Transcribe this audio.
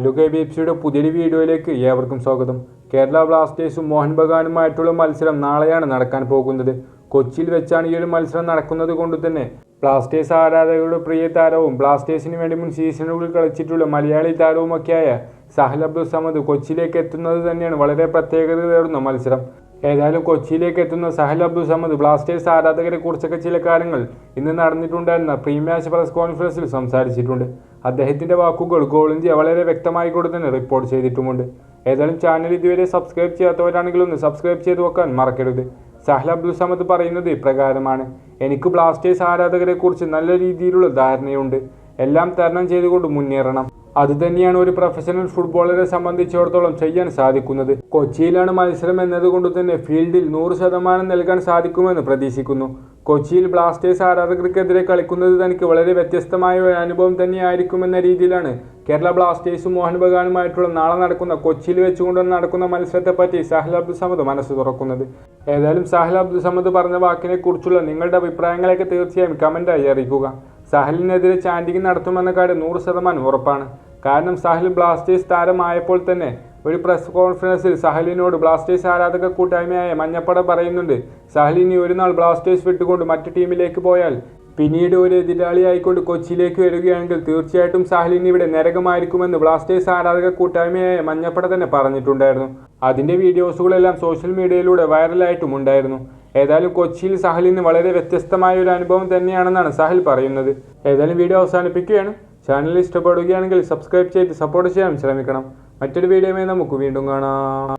Hello K B F സിയുടെ പുതിയൊരു വീഡിയോയിലേക്ക് ഏവർക്കും സ്വാഗതം. കേരള ബ്ലാസ്റ്റേഴ്സും മോഹൻ ബഗാനുമായിട്ടുള്ള മത്സരം നാളെയാണ് നടക്കാൻ പോകുന്നത്. കൊച്ചിയിൽ വെച്ചാണ് ഈ ഒരു മത്സരം നടക്കുന്നത് കൊണ്ട് തന്നെ ബ്ലാസ്റ്റേഴ്സ് ആരാധകരുടെ പ്രിയ താരവും ബ്ലാസ്റ്റേഴ്സിന് വേണ്ടി മുൻ സീസണുകളിൽ കളിച്ചിട്ടുള്ള മലയാളി താരവുമൊക്കെയായ സഹൽ അബ്ദുൾ സമദ് കൊച്ചിയിലേക്ക് എത്തുന്നത് തന്നെയാണ് വളരെ പ്രത്യേകതയേറുന്ന മത്സരം. ഏതായാലും കൊച്ചിയിലേക്ക് എത്തുന്ന സഹൽ അബ്ദുൾ സമദ് ബ്ലാസ്റ്റേഴ്സ് ആരാധകരെ കുറിച്ചൊക്കെ ചില കാര്യങ്ങൾ ഇന്ന് നടന്നിട്ടുണ്ടായിരുന്ന പ്രീ മാച്ച് പ്രസ് കോൺഫറൻസിൽ സംസാരിച്ചിട്ടുണ്ട്. അദ്ദേഹത്തിന്റെ വാക്കുകൾ ഗോൾ ഇന്ത്യ വളരെ വ്യക്തമായി കൊണ്ട് തന്നെ റിപ്പോർട്ട് ചെയ്തിട്ടുമുണ്ട്. ഏതായാലും ചാനൽ ഇതുവരെ സബ്സ്ക്രൈബ് ചെയ്യാത്തവരാണെങ്കിൽ ഒന്ന് സബ്സ്ക്രൈബ് ചെയ്ത് വെക്കാൻ മറക്കരുത്. സഹൽ അബ്ദുൾ സമദ് പറയുന്നത് ഇപ്രകാരമാണ്. എനിക്ക് ബ്ലാസ്റ്റേഴ്സ് ആരാധകരെക്കുറിച്ച് നല്ല രീതിയിലുള്ള ധാരണയുണ്ട്. എല്ലാം തരണം ചെയ്തുകൊണ്ട് മുന്നേറണം. അതുതന്നെയാണ് ഒരു പ്രൊഫഷണൽ ഫുട്ബോളറെ സംബന്ധിച്ചിടത്തോളം ചെയ്യാൻ സാധിക്കുന്നത്. കൊച്ചിയിലാണ് മത്സരം എന്നതുകൊണ്ട് തന്നെ ഫീൽഡിൽ നൂറ് ശതമാനം നൽകാൻ സാധിക്കുമെന്ന് പ്രതീക്ഷിക്കുന്നു. കൊച്ചിയിൽ ബ്ലാസ്റ്റേഴ്സ് ആരാധകർക്കെതിരെ കളിക്കുന്നത് തനിക്ക് വളരെ വ്യത്യസ്തമായ ഒരു അനുഭവം തന്നെയായിരിക്കുമെന്ന രീതിയിലാണ് കേരള ബ്ലാസ്റ്റേഴ്സും മോഹൻ ബഗാനുമായിട്ടുള്ള നാളെ നടക്കുന്ന കൊച്ചിയിൽ വെച്ചുകൊണ്ട് നടക്കുന്ന മത്സരത്തെപ്പറ്റി സാഹിൽ അബ്ദുൾ സമദ് മനസ്സ് തുറക്കുന്നത്. ഏതായാലും സാഹിൽ അബ്ദുൾ സമദ് പറഞ്ഞ വാക്കിനെ കുറിച്ചുള്ള നിങ്ങളുടെ അഭിപ്രായങ്ങളൊക്കെ തീർച്ചയായും കമന്റായി അറിയിക്കുക. സാഹിലിനെതിരെ ചാൻഡിങ് നടത്തുമെന്ന കാര്യം നൂറ് ശതമാനം ഉറപ്പാണ്. കാരണം സഹൽ ബ്ലാസ്റ്റേഴ്സ് താരമായപ്പോൾ തന്നെ ഒരു പ്രസ് കോൺഫറൻസിൽ സഹലിനോട് ബ്ലാസ്റ്റേഴ്സ് ആരാധക കൂട്ടായ്മയായ മഞ്ഞപ്പട പറയുന്നുണ്ട് സഹലിനി ഒരു നാൾ ബ്ലാസ്റ്റേഴ്സ് വിട്ടുകൊണ്ട് മറ്റു ടീമിലേക്ക് പോയാൽ പിന്നീട് ഒരു എതിരാളിയായിക്കൊണ്ട് കൊച്ചിയിലേക്ക് വരികയാണെങ്കിൽ തീർച്ചയായിട്ടും സാഹലിന് ഇവിടെ നരകമായിരിക്കുമെന്ന് ബ്ലാസ്റ്റേഴ്സ് ആരാധക കൂട്ടായ്മയായ മഞ്ഞപ്പട തന്നെ പറഞ്ഞിട്ടുണ്ടായിരുന്നു. അതിന്റെ വീഡിയോസുകളെല്ലാം സോഷ്യൽ മീഡിയയിലൂടെ വൈറലായിട്ടും ഉണ്ടായിരുന്നു ഏതായാലും കൊച്ചിയിൽ സഹലിന് വളരെ വ്യത്യസ്തമായ ഒരു അനുഭവം തന്നെയാണെന്നാണ് സഹൽ പറയുന്നത്. ഏതായാലും വീഡിയോ അവസാനിപ്പിക്കുകയാണ്. ചാനൽ ഇഷ്ടപ്പെടുകയാണെങ്കിൽ സബ്സ്ക്രൈബ് ചെയ്ത് സപ്പോർട്ട് ചെയ്യാൻ ശ്രമിക്കണം. മറ്റൊരു വീഡിയോയുമായി നമുക്ക് വീണ്ടും കാണാം.